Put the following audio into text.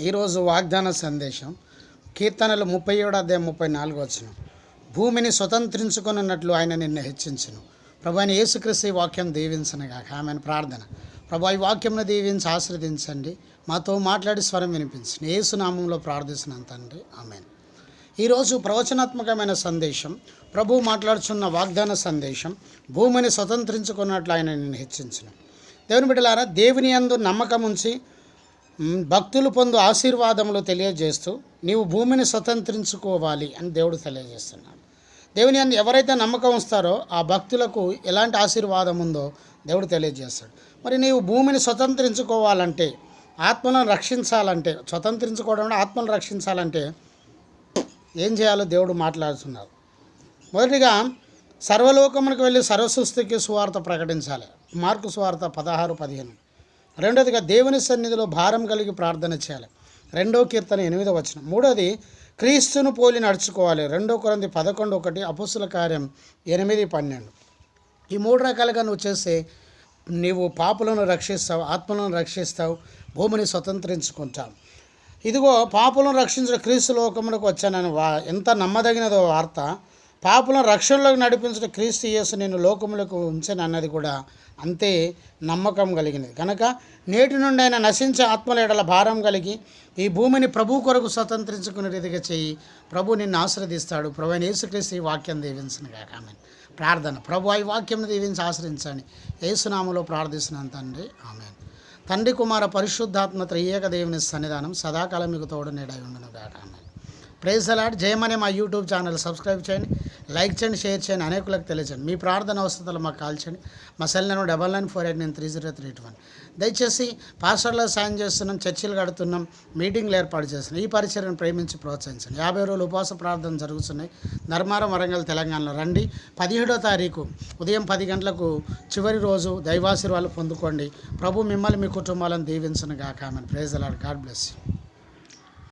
ఈరోజు వాగ్దాన సందేశం కీర్తనలు ముప్పై ఏడు అధ్యాయం ముప్పై నాలుగు వచ్చిన భూమిని స్వతంత్రించుకున్నట్లు ఆయన నిన్ను హెచ్చించును. ప్రభు ఆయన యేసుక్రీస్తు ఈ వాక్యం దీవించనుగాక ఆమెను. ప్రార్థన. ప్రభు ఈ వాక్యంను దీవించి ఆశ్రదించండి. మాతో మాట్లాడి స్వరం వినిపించండి. యేసునామంలో ప్రార్థిస్తున్నాను తండ్రి. ఆమెన్. ఈరోజు ప్రవచనాత్మకమైన సందేశం ప్రభు మాట్లాడుచున్న వాగ్దాన సందేశం భూమిని స్వతంత్రించుకున్నట్లు ఆయన నిన్ను హెచ్చించును. దేవుని బిడ్డలారా దేవుని యందు నమ్మకం ఉంచి భక్తులు పొందు ఆశీర్వాదములు తెలియజేస్తూ నీవు భూమిని స్వతంత్రించుకోవాలి అని దేవుడు తెలియజేస్తున్నాడు. దేవుని అని ఎవరైతే నమ్మకం ఉంస్తారో ఆ భక్తులకు ఎలాంటి ఆశీర్వాదం ఉందో దేవుడు తెలియజేస్తాడు. మరి నీవు భూమిని స్వతంత్రించుకోవాలంటే ఆత్మను రక్షించాలంటే స్వతంత్రించుకోవడం ఆత్మను రక్షించాలంటే ఏం చేయాలో దేవుడు మాట్లాడుతున్నారు మొదటిగా సర్వలోకమునికి వెళ్ళి సర్వసృష్టికి సువార్త ప్రకటించాలి. మార్కు సువార్త పదహారు పదిహేను. రెండోదిగా దేవుని సన్నిధిలో భారం కలిగి ప్రార్థన చేయాలి. రెండో కీర్తన ఎనిమిదో వచ్చిన మూడోది క్రీస్తును పోలి నడుచుకోవాలి. రెండో కొరంది పదకొండు ఒకటి అపుసుల కార్యం ఎనిమిది పన్నెండు. ఈ మూడు రకాలుగా నువ్వు చేస్తే నీవు పాపులను రక్షిస్తావు ఆత్మలను రక్షిస్తావు భూమిని స్వతంత్రించుకుంటావు. ఇదిగో పాపులను రక్షించిన క్రీస్తు లోకమునకు వచ్చానని వా ఎంత నమ్మదగినదో వార్త. పాపులను రక్షణలోకి నడిపించిన క్రీస్తు యేసు నేను లోకములకు ఉంచను అన్నది కూడా అంతే నమ్మకం కలిగినది కనుక నేటి నుండి ఆయన నశించే ఆత్మల ఎడల భారం కలిగి ఈ భూమిని ప్రభు కొరకు స్వతంత్రించుకునే రీతిగా చేయి. ప్రభు నిన్ను ఆశ్రదిస్తాడు. ప్రభు అయిన యేసుక్రీస్తు ఈ వాక్యం దీవించను కాక ఆమె ప్రార్థన. ప్రభు ఈ వాక్యం దీవించి ఆశ్రయించండి. యేసునామలో ప్రార్థిస్తున్నాను తండ్రి. ఆమె తండ్రి కుమార పరిశుద్ధాత్మ త్రియేక దేవుని సన్నిధానం సదాకాలం మీకు తోడు నేడై ఉండును కాక ఆమె ప్రైజ్ అలాడ్ జయమనే మా యూట్యూబ్ ఛానల్. సబ్స్క్రైబ్ చేయండి లైక్ చేయండి షేర్ చేయండి అనేకులకు తెలియజేయండి. మీ ప్రార్థన అవసరాలు మాకు కాల్ చేయండి. మా cell number double nine four eight nine three zero three one. దయచేసి పాస్టర్లో సాయం చేస్తున్నాం చర్చిలు కడుతున్నాం మీటింగ్లు ఏర్పాటు చేస్తున్నాం. ఈ పరిచర్యను ప్రేమించి ప్రోత్సహించండి. యాభై రోజులు ఉపవాస ప్రార్థన జరుగుతున్నాయి. ధర్మారం వరంగల్ తెలంగాణలో రండి. పదిహేడో తారీఖు ఉదయం పది గంటలకు చివరి రోజు దైవాశీర్వాదాలు పొందుకోండి. ప్రభు మిమ్మల్ని మీ కుటుంబాలను దీవించను గాక ఆమె ప్రేజ్ అలాడ్ గాడ్ బ్లెస్ యూ.